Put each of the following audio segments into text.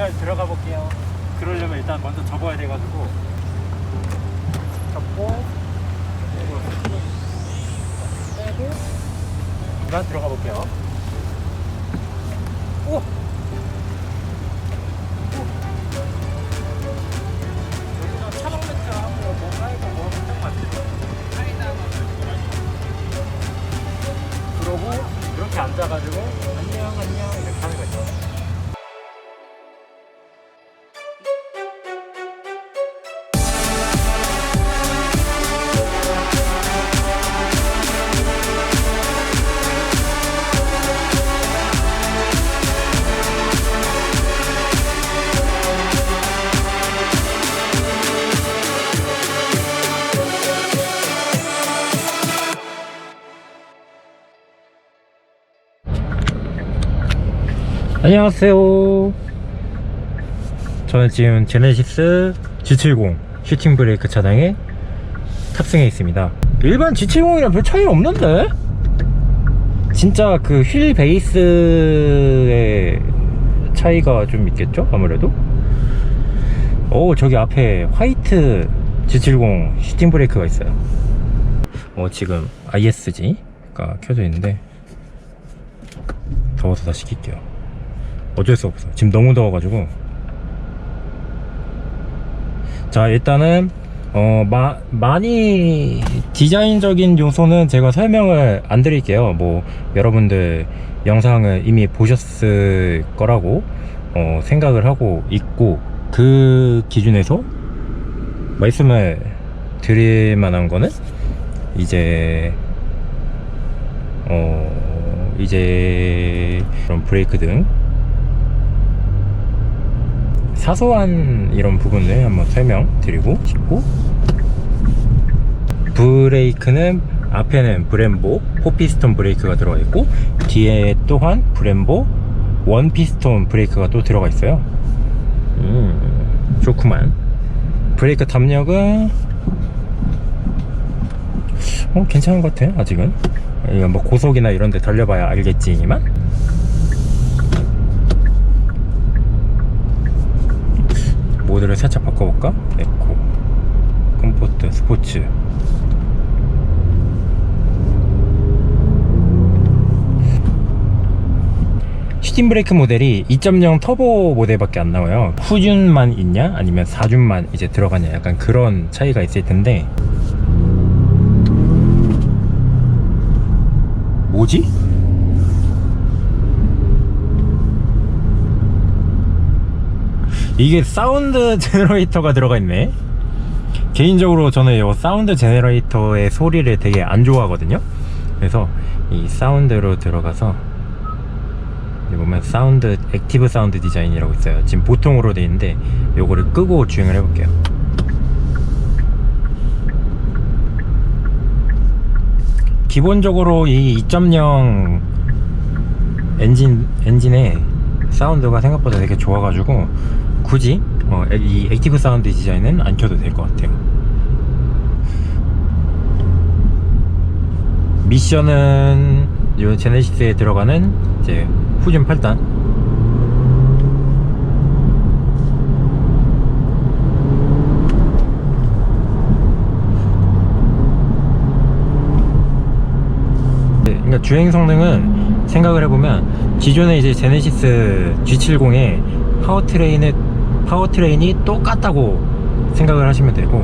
V열 들어가 볼게요. 그러려면 일단 먼저 접어야 돼가지고 접고 빼고 일단 들어가 볼게요. 오! 그러고 이렇게 앉아가지고 안녕 안녕 이렇게 하는 거죠. 안녕하세요. 저는 지금 제네시스 G70 슈팅 브레이크 차량에 탑승해 있습니다. 일반 G70이랑 별 차이 없는데? 진짜 그 휠 베이스의 차이가 좀 있겠죠? 아무래도? 오, 저기 앞에 화이트 G70 슈팅 브레이크가 있어요. 어, 지금 ISG가 켜져 있는데 더워서 다시 킬게요. 어쩔 수 없어. 지금 너무 더워가지고. 자, 일단은, 어, 마, 많이 디자인적인 요소는 제가 설명을 안 드릴게요. 뭐, 여러분들 영상을 이미 보셨을 거라고, 어, 생각을 하고 있고, 그 기준에서 말씀을 드릴 만한 거는, 이제, 어, 이제, 그런 브레이크 등, 사소한 이런 부분을 한번 설명드리고 싶고 브레이크는 앞에는 브렘보 4피스톤 브레이크가 들어가 있고 뒤에 또한 브렘보 1피스톤 브레이크가 또 들어가 있어요. 음 좋구만. 브레이크 담력은 어 괜찮은 것 같아 아직은. 이건 뭐 고속이나 이런 데 달려봐야 알겠지만 모드를 살짝 바꿔볼까? 에코. 컴포트 스포츠. 슈팅 브레이크 모델이 2.0 터보 모델밖에 안 나와요. 후준만 있냐? 아니면 4준만 이제 들어가냐? 약간 그런 차이가 있을 텐데. 뭐지? 이게 사운드 제너레이터가 들어가 있네. 개인적으로 저는 이 사운드 제너레이터의 소리를 되게 안 좋아하거든요. 그래서 이 사운드로 들어가서 보면 사운드 액티브 사운드 디자인이라고 있어요. 지금 보통으로 돼 있는데 요거를 끄고 주행을 해볼게요. 기본적으로 이 2.0 엔진 엔진의 사운드가 생각보다 되게 좋아가지고 굳이 어, 이 액티브 사운드 디자인은 안 켜도 될 것 같아요. 미션은 이 제네시스에 들어가는 이제 후진 8단 네, 그러니까 주행 성능은 생각을 해보면 기존에 이제 제네시스 G70의 파워트레인의 파워트레인이 똑같다고 생각을 하시면 되고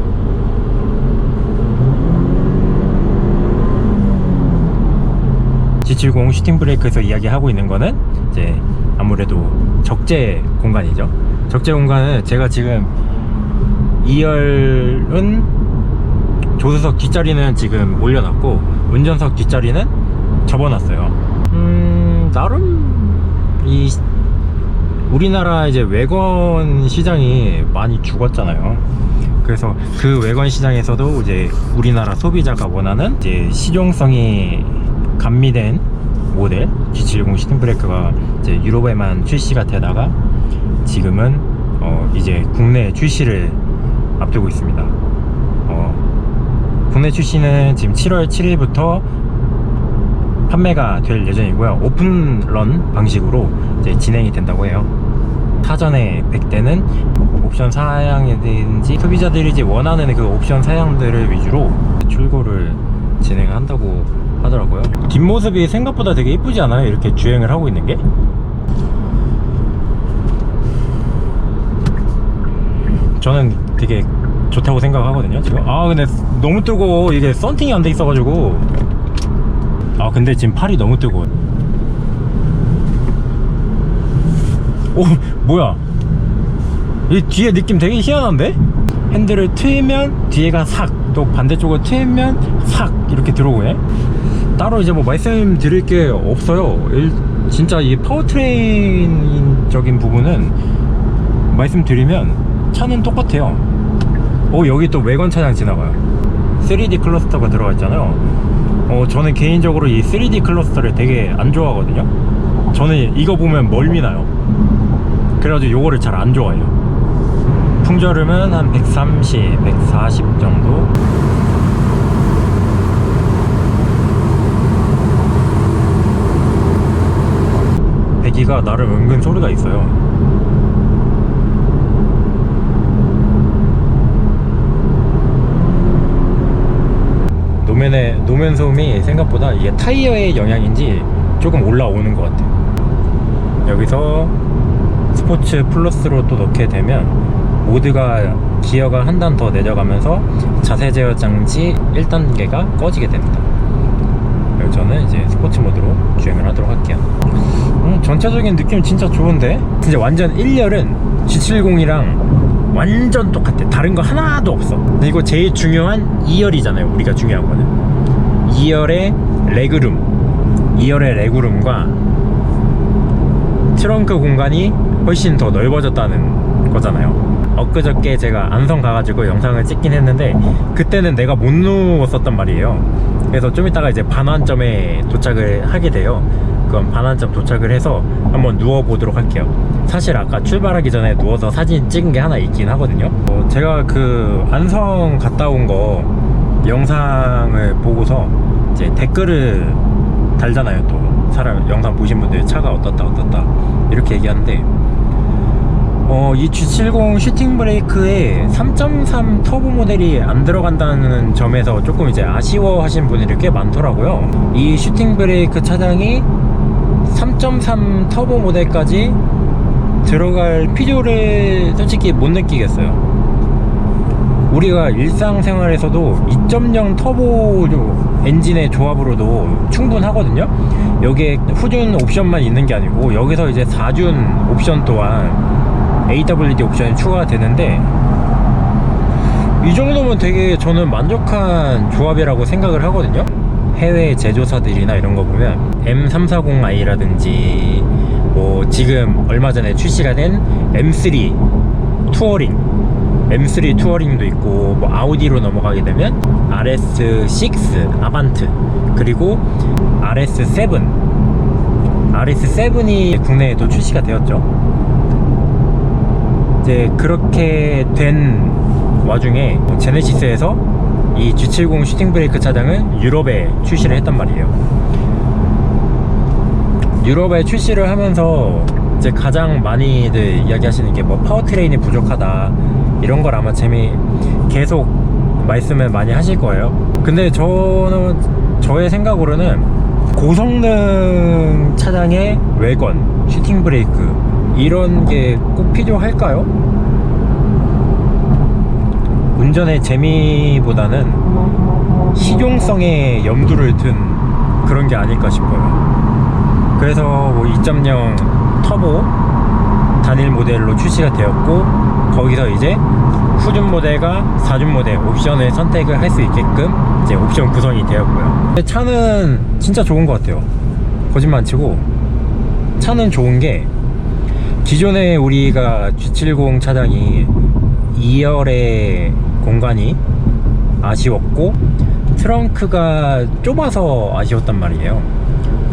G70 슈팅 브레이크에서 이야기하고 있는 거는 이제 아무래도 적재 공간이죠. 적재 공간은 제가 지금 2열은 조수석 뒷자리는 지금 올려놨고 운전석 뒷자리는 접어놨어요. 음 나름 이 우리나라 이제 외건 시장이 많이 죽었잖아요. 그래서 그 외건 시장에서도 이제 우리나라 소비자가 원하는 이제 실용성이 감미된 모델 G70 시팅 브레이크가 이제 유럽에만 출시가 되다가 지금은 어 이제 국내 출시를 앞두고 있습니다. 어 국내 출시는 지금 7월 7일부터 판매가 될 예정이고요. 오픈런 방식으로 이제 진행이 된다고 해요. 사전에 100대는 옵션 사양이든지 소비자들이 이제 원하는 그 옵션 사양들을 위주로 출고를 진행한다고 하더라고요. 뒷모습이 생각보다 되게 이쁘지 않아요? 이렇게 주행을 하고 있는 게? 저는 되게 좋다고 생각하거든요. 지금 아 근데 너무 뜨거워 이게 썬팅이 안 돼 있어가지고 아 근데 지금 팔이 너무 뜨거워. 오 뭐야? 이 뒤에 느낌 되게 희한한데? 핸들을 트이면 뒤에가 삭, 또 반대쪽을 트이면 삭 이렇게 들어오네. 따로 이제 뭐 말씀 드릴 게 없어요. 일- 진짜 이 파워트레인적인 부분은 말씀드리면 차는 똑같아요. 어 여기 또 외관 차량 지나가요. 3D 클러스터가 들어가 있잖아요. 어 저는 개인적으로 이 3D 클러스터를 되게 안 좋아하거든요. 저는 이거 보면 멀미 나요. 그래가지고 요거를 잘 안 좋아해요. 풍절음은 한 130, 140 정도. 배기가 나름 은근 소리가 있어요. 노면의 노면 소음이 생각보다 이게 타이어의 영향인지 조금 올라오는 것 같아요. 여기서 스포츠 플러스로 또 넣게 되면 모드가 기어가 한 단 더 내려가면서 자세 제어 장치 1단계가 꺼지게 됩니다. 그리고 저는 이제 스포츠 모드로 주행을 하도록 할게요. 음, 전체적인 느낌 진짜 좋은데? 진짜 완전 1열은 G70이랑 완전 똑같아. 다른 거 하나도 없어. 그리고 제일 중요한 2열이잖아요. 우리가 중요한 거는. 2열의 레그룸. 2열의 레그룸과 트렁크 공간이 훨씬 더 넓어졌다는 거잖아요. 엊그저께 제가 안성 가가지고 영상을 찍긴 했는데 그때는 내가 못 누웠었단 말이에요. 그래서 좀 이따가 이제 반환점에 도착을 하게 돼요. 그럼 반환점 도착을 해서 한번 누워보도록 할게요. 사실 아까 출발하기 전에 누워서 사진 찍은 게 하나 있긴 하거든요. 어, 제가 그 안성 갔다 온 거 영상을 보고서 이제 댓글을 달잖아요. 또 사람 영상 보신 분들 차가 어떻다 어떻다 이렇게 얘기하는데 어, 이 G70 슈팅 브레이크에 3.3 터보 모델이 안 들어간다는 점에서 조금 이제 아쉬워 하신 분들이 꽤 많더라고요. 이 슈팅 브레이크 차량이 3.3 터보 모델까지 들어갈 필요를 솔직히 못 느끼겠어요. 우리가 일상생활에서도 2.0 터보 엔진의 조합으로도 충분하거든요. 여기에 후륜 옵션만 있는 게 아니고 여기서 이제 4륜 옵션 또한 AWD 옵션이 추가가 되는데 이 정도면 되게 저는 만족한 조합이라고 생각을 하거든요. 해외 제조사들이나 이런 거 보면 M340i라든지 뭐 지금 얼마 전에 출시가 된 M3 투어링 M3 투어링도 있고 뭐 아우디로 넘어가게 되면 RS6 아반트 그리고 RS7 RS7이 국내에도 출시가 되었죠. 이제 그렇게 된 와중에 제네시스에서 이 G70 슈팅 브레이크 차량을 유럽에 출시를 했단 말이에요. 유럽에 출시를 하면서 이제 가장 많이들 이야기하시는 게 뭐 파워트레인이 부족하다 이런 걸 아마 재미 계속 말씀을 많이 하실 거예요. 근데 저는 저의 생각으로는 고성능 차량의 외관, 슈팅 브레이크 이런 게 꼭 필요할까요? 운전의 재미보다는 실용성에 염두를 둔 그런 게 아닐까 싶어요. 그래서 뭐 2.0 터보 단일 모델로 출시가 되었고 거기서 이제 후륜 모델과 4륜 모델 옵션을 선택을 할 수 있게끔 이제 옵션 구성이 되었고요. 차는 진짜 좋은 것 같아요. 거짓말 안 치고 차는 좋은 게 기존에 우리가 G70 차량이 2열의 공간이 아쉬웠고 트렁크가 좁아서 아쉬웠단 말이에요.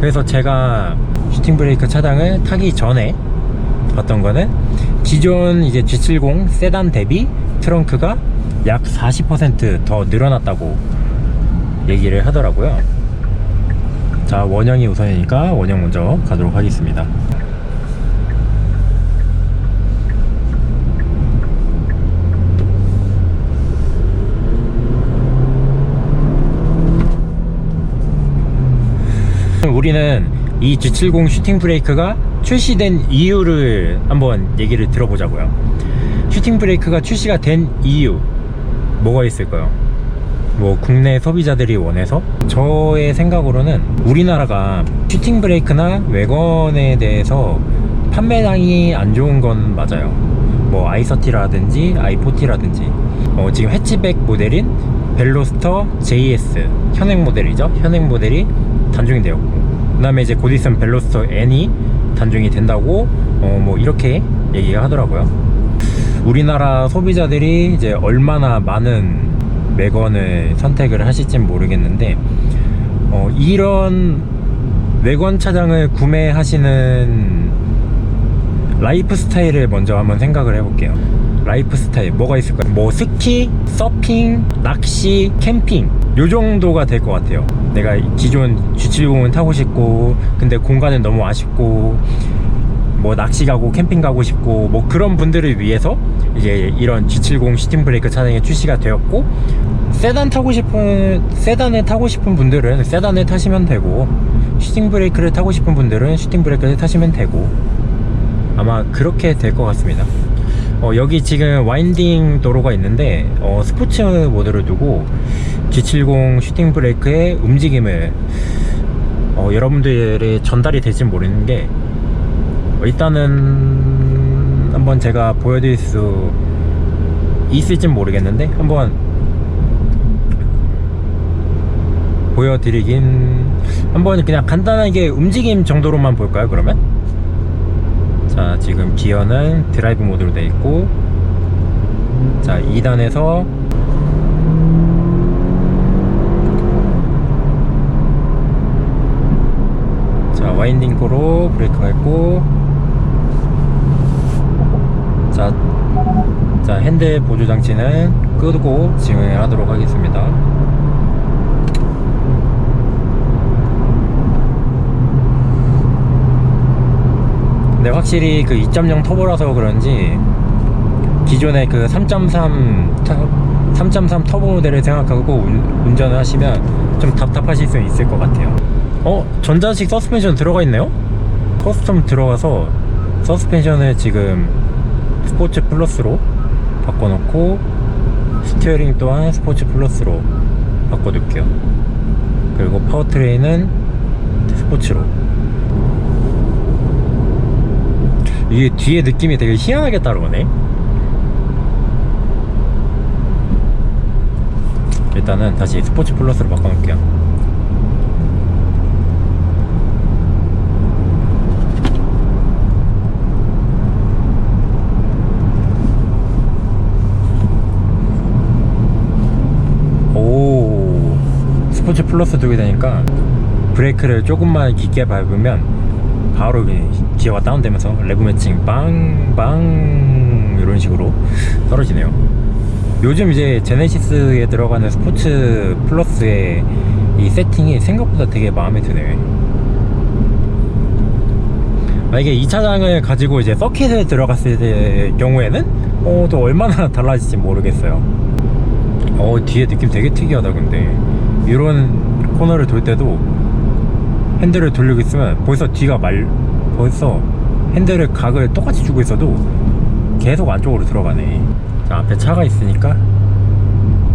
그래서 제가 슈팅 브레이크 차량을 타기 전에 봤던 거는 기존 이제 G70 세단 대비 트렁크가 약 40%더 늘어났다고 얘기를 하더라고요. 자, 원형이 우선이니까 원형 먼저 가도록 하겠습니다. 우리는 이 G70 슈팅 브레이크가 출시된 이유를 한번 얘기를 들어보자고요. 슈팅 브레이크가 출시가 된 이유 뭐가 있을까요? 뭐 국내 소비자들이 원해서 저의 생각으로는 우리나라가 슈팅 브레이크나 외건에 대해서 판매량이 안 좋은 건 맞아요. 뭐 i30라든지 i40라든지 어, 지금 해치백 모델인 벨로스터 JS 현행 모델이죠. 현행 모델이 단종이 되었고 그 다음에 이제 곧 있으면 벨로스터 N이 단종이 된다고 어, 뭐 이렇게 얘기가 하더라고요. 우리나라 소비자들이 이제 얼마나 많은 외건을 선택을 하실진 모르겠는데 어, 이런 외건 차량을 구매하시는 라이프 스타일을 먼저 한번 생각을 해볼게요. 라이프 스타일 뭐가 있을까요? 뭐 스키, 서핑, 낚시, 캠핑 요 정도가 될 것 같아요. 내가 기존 G70은 타고 싶고 근데 공간은 너무 아쉽고 뭐 낚시 가고 캠핑 가고 싶고 뭐 그런 분들을 위해서 이제 이런 G70 시팅 브레이크 차량이 출시가 되었고 세단 타고 싶은 세단을 타고 싶은 분들은 세단을 타시면 되고 슈팅 브레이크를 타고 싶은 분들은 슈팅 브레이크를 타시면 되고 아마 그렇게 될 것 같습니다. 어, 여기 지금 와인딩 도로가 있는데 어, 스포츠 모드를 두고 G70 슈팅 브레이크의 움직임을 어, 여러분들이 전달이 될지 모르는 게 어, 일단은 한번 제가 보여드릴 수 있을진 모르겠는데 한번 보여드리긴 한번 그냥 간단하게 움직임 정도로만 볼까요 그러면? 자 지금 기어는 드라이브 모드로 되어 있고 자 2단에서 자 와인딩 코로 브레이크가 있고 자, 자 핸들 보조 장치는 끄고 진행하도록 하겠습니다 근데 확실히 그 2.0 터보라서 그런지 기존의 그 3.3 3.3 터보 모델을 생각하고 운, 운전을 하시면 좀 답답하실 수 있을 것 같아요. 어? 전자식 서스펜션 들어가 있네요? 커스텀 들어가서 서스펜션을 지금 스포츠 플러스로 바꿔놓고 스티어링 또한 스포츠 플러스로 바꿔둘게요. 그리고 파워트레인은 스포츠로 이게 뒤에 느낌이 되게 희한하게 따라오네. 일단은 다시 스포츠 플러스로 바꿔놓을게요. 오 스포츠 플러스 두게 되니까 브레이크를 조금만 깊게 밟으면 바로 기어가 다운되면서 레브 매칭 빵빵 이런 식으로 떨어지네요. 요즘 이제 제네시스에 들어가는 스포츠 플러스의 이 세팅이 생각보다 되게 마음에 드네. 만약에 이 차량을 가지고 이제 서킷에 들어갔을 때 경우에는 어, 또 얼마나 달라질지 모르겠어요. 어, 뒤에 느낌 되게 특이하다, 근데. 이런 코너를 돌 때도 핸들을 돌리고 있으면 벌써 뒤가 말 벌써 핸들을 각을 똑같이 주고 있어도 계속 안쪽으로 들어가네 자, 앞에 차가 있으니까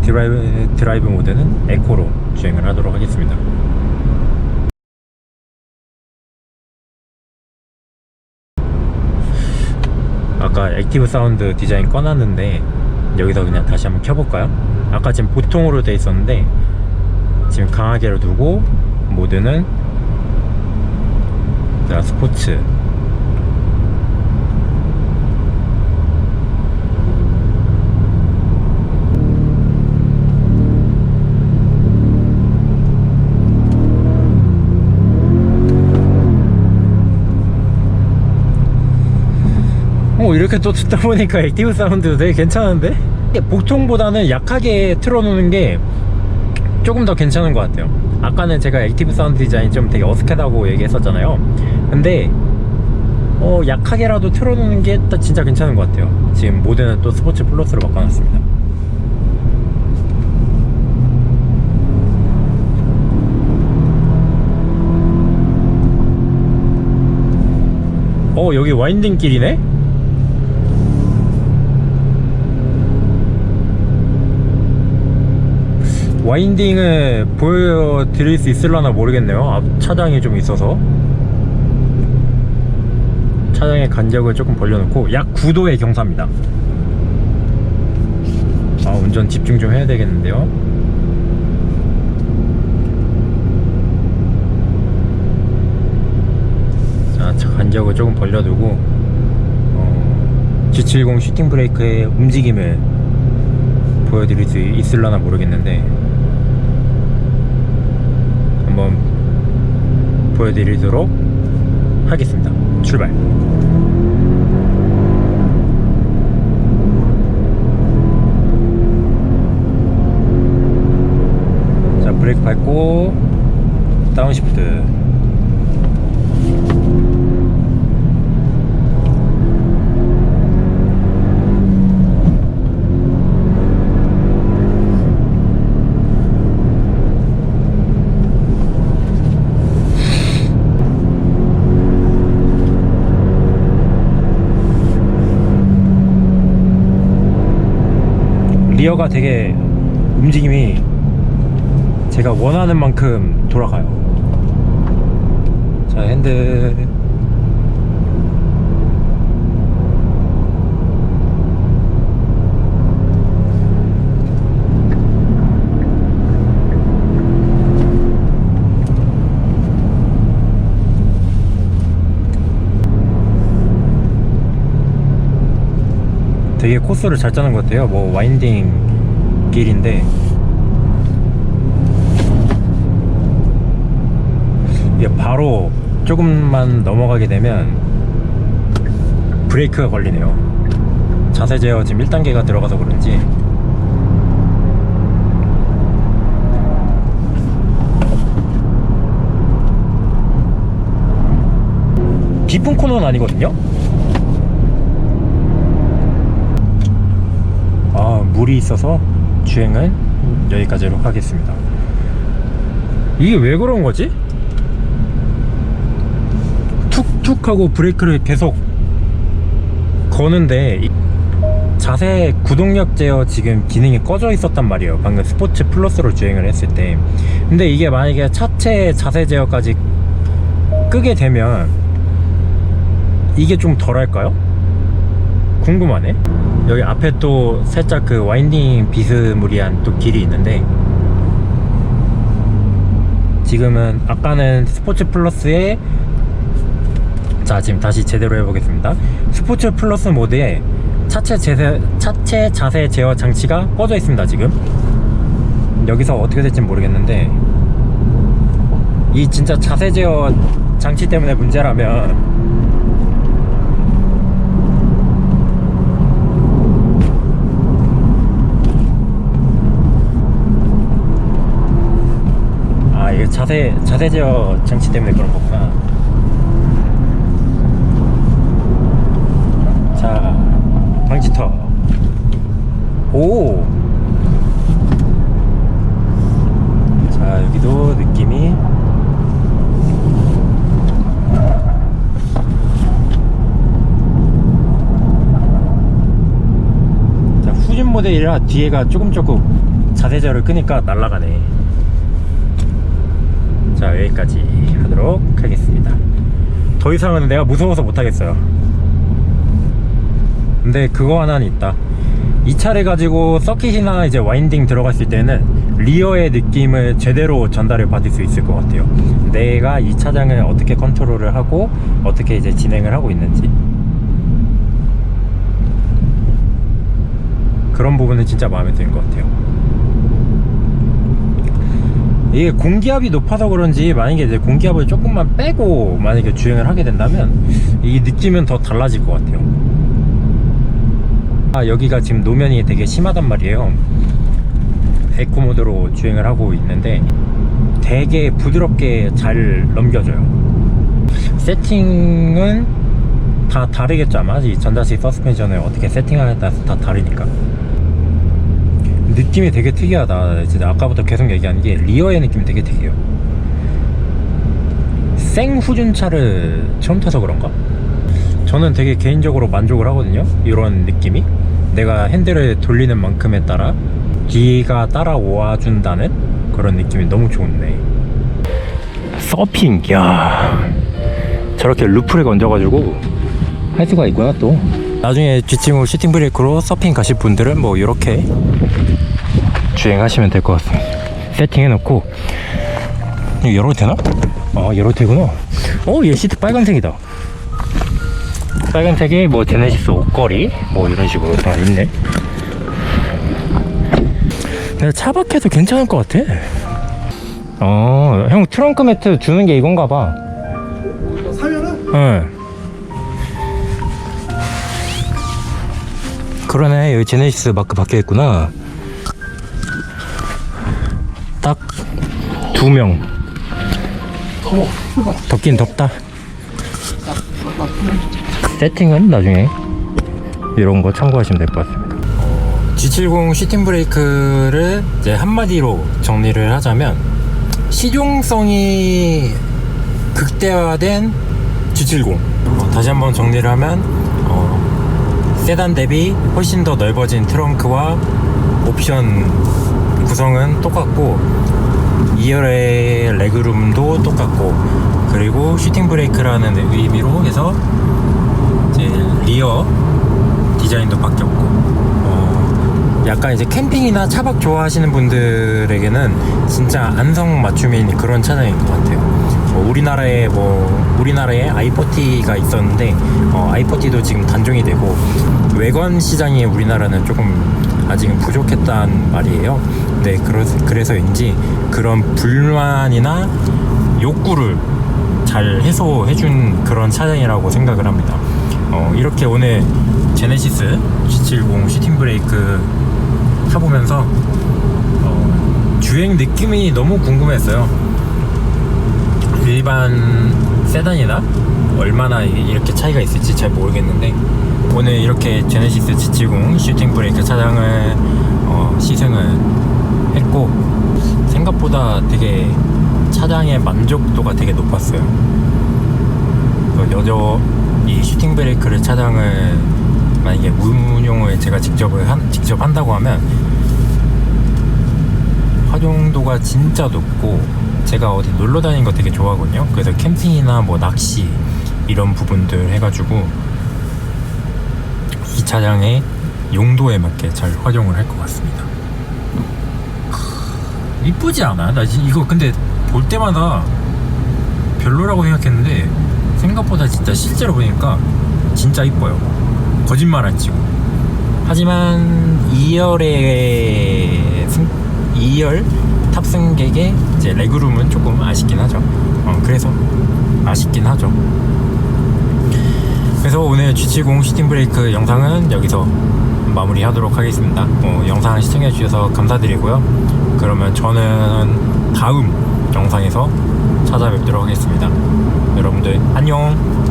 드라이브, 드라이브 모드는 에코로 주행을 하도록 하겠습니다 아까 액티브 사운드 디자인 꺼놨는데 여기서 그냥 다시 한번 켜볼까요? 아까 지금 보통으로 돼 있었는데 지금 강하게로 두고 모드는 자 스포츠. 어 이렇게 또 듣다 보니까 액티브 사운드 되게 괜찮은데? 보통보다는 약하게 틀어놓는 게 조금 더 괜찮은 것 같아요. 아까는 제가 액티브 사운드 디자인이 좀 되게 어색하다고 얘기했었잖아요 근데 어 약하게라도 틀어놓는 게 진짜 괜찮은 것 같아요. 지금 모드는 또 스포츠 플러스로 바꿔놨습니다. 어 여기 와인딩 길이네? 와인딩을 보여드릴 수 있을려나 모르겠네요. 앞 차량이 좀 있어서 차량의 간격을 조금 벌려놓고 약 9도의 경사입니다. 아 운전 집중 좀 해야 되겠는데요. 자, 차 간격을 조금 벌려두고 어, G70 슈팅 브레이크의 움직임을 보여드릴 수 있을려나 모르겠는데 한번 보여드리도록 하겠습니다. 출발. 자, 브레이크 밟고 다운시프트. 리어가 되게 움직임이 제가 원하는 만큼 돌아가요. 자, 핸들. 되게 코스를 잘 짜는 것 같아요. 뭐 와인딩 길인데 이게 바로 조금만 넘어가게 되면 브레이크가 걸리네요. 자세 제어 지금 1단계가 들어가서 그런지 깊은 코너는 아니거든요. 아, 물이 있어서 주행은 여기까지로 하겠습니다. 이게 왜 그런 거지? 툭툭 하고 브레이크를 계속 거는데 이- 자세 구동력 제어 지금 기능이 꺼져 있었단 말이에요. 방금 스포츠 플러스로 주행을 했을 때. 근데 이게 만약에 차체 자세 제어까지 끄게 되면 이게 좀 덜할까요? 궁금하네. 여기 앞에 또 살짝 그 와인딩 비스무리한 또 길이 있는데 지금은 아까는 스포츠 플러스에 자 지금 다시 제대로 해보겠습니다. 스포츠 플러스 모드에 차체 제세, 차체 자세 제어 장치가 꺼져 있습니다 지금. 여기서 어떻게 될지 모르겠는데 이 진짜 자세 제어 장치 때문에 문제라면 자세 자세 제어 장치 때문에 그런 거구나. 자 방지터. 오. 자 여기도 느낌이. 자 후진 모델이라 뒤에가 조금 조금 자세 제어를 끄니까 날아가네. 자 여기까지 하도록 하겠습니다. 더 이상은 내가 무서워서 못하겠어요. 근데 그거 하나는 있다. 이 차를 가지고 서킷이나 이제 와인딩 들어갔을 때는 리어의 느낌을 제대로 전달을 받을 수 있을 것 같아요. 내가 이 차량을 어떻게 컨트롤을 하고 어떻게 이제 진행을 하고 있는지. 그런 부분은 진짜 마음에 드는 것 같아요 이게 공기압이 높아서 그런지 만약에 이제 공기압을 조금만 빼고 만약에 주행을 하게 된다면 이 느낌은 더 달라질 것 같아요. 아 여기가 지금 노면이 되게 심하단 말이에요. 에코 모드로 주행을 하고 있는데 되게 부드럽게 잘 넘겨줘요. 세팅은 다 다르겠죠 아마? 이 전자식 서스펜션을 어떻게 세팅하냐에 따라서 다 다르니까 느낌이 되게 특이하다. 진짜 아까부터 계속 얘기하는 게 리어의 느낌이 되게 특이해요. 생 후륜차를 처음 타서 그런가? 저는 되게 개인적으로 만족을 하거든요. 이런 느낌이 내가 핸들을 돌리는 만큼에 따라 뒤가 따라와 준다는 그런 느낌이 너무 좋네. 서핑, 야 저렇게 루프를 얹어가지고 할 수가 있구나 또. 나중에 G70 시팅 브레이크로 서핑 가실 분들은 뭐 이렇게 주행하시면 될 것 같습니다. 세팅해놓고 이거 열어도 되나? 아 열어도 되구나. 어, 얘 시트 빨간색이다. 빨간색에 뭐 제네시스 옷걸이 뭐 이런 식으로 다 있네. 근데 차박해도 괜찮을 것 같아. 어, 형 트렁크 매트 주는 게 이건가 봐. 사면은 응. 그러네 여기 제네시스 마크 박혀 있구나. 딱 두 명. 더워. 덥긴 덥다. 세팅은 나중에 이런 거 참고하시면 될 것 같습니다. G70 시팅 브레이크를 이제 한마디로 정리를 하자면 실용성이 극대화된 G70. 어, 다시 한번 정리를 하면 어, 세단 대비 훨씬 더 넓어진 트렁크와 옵션 구성은 똑같고 2열의 레그룸도 똑같고 그리고 슈팅 브레이크라는 의미로 해서 이제 리어 디자인도 바뀌었고 어, 약간 이제 캠핑이나 차박 좋아하시는 분들에게는 진짜 안성 맞춤인 그런 차량인 것 같아요. 뭐 우리나라에 뭐 우리나라에 i40가 있었는데 어, i40도 지금 단종이 되고 외관 시장이 우리나라는 조금 아직은 부족했단 말이에요. 네, 그러, 그래서인지 그런 불만이나 욕구를 잘 해소해준 그런 차량이라고 생각을 합니다. 어, 이렇게 오늘 제네시스 G70 슈팅 브레이크 타보면서 어, 주행 느낌이 너무 궁금했어요. 일반 세단이나 얼마나 이렇게 차이가 있을지 잘 모르겠는데 오늘 이렇게 제네시스 G70 슈팅 브레이크 차량을 어, 시승을 했고 생각보다 되게 차량의 만족도가 되게 높았어요. 그 여저 이 슈팅 브레이크를 차량을 만약에 운용을 제가 직접 한 직접 한다고 하면 활용도가 진짜 높고 제가 어디 놀러 다니는 거 되게 좋아하거든요. 그래서 캠핑이나 뭐 낚시 이런 부분들 해가지고 이 차량의 용도에 맞게 잘 활용을 할 것 같습니다. 이쁘지 않아? 나 지- 이거 근데 볼 때마다 별로라고 생각했는데 생각보다 진짜 실제로 보니까 진짜 이뻐요. 거짓말 안 치고. 하지만 2열의 승, 2열 탑승객의 이제 레그룸은 조금 아쉽긴 하죠. 어, 그래서 아쉽긴 하죠. 그래서 오늘 G70 시팅 브레이크 영상은 여기서 마무리하도록 하겠습니다. 어, 영상을 시청해 주셔서 감사드리고요. 그러면 저는 다음 영상에서 찾아뵙도록 하겠습니다. 여러분들 안녕.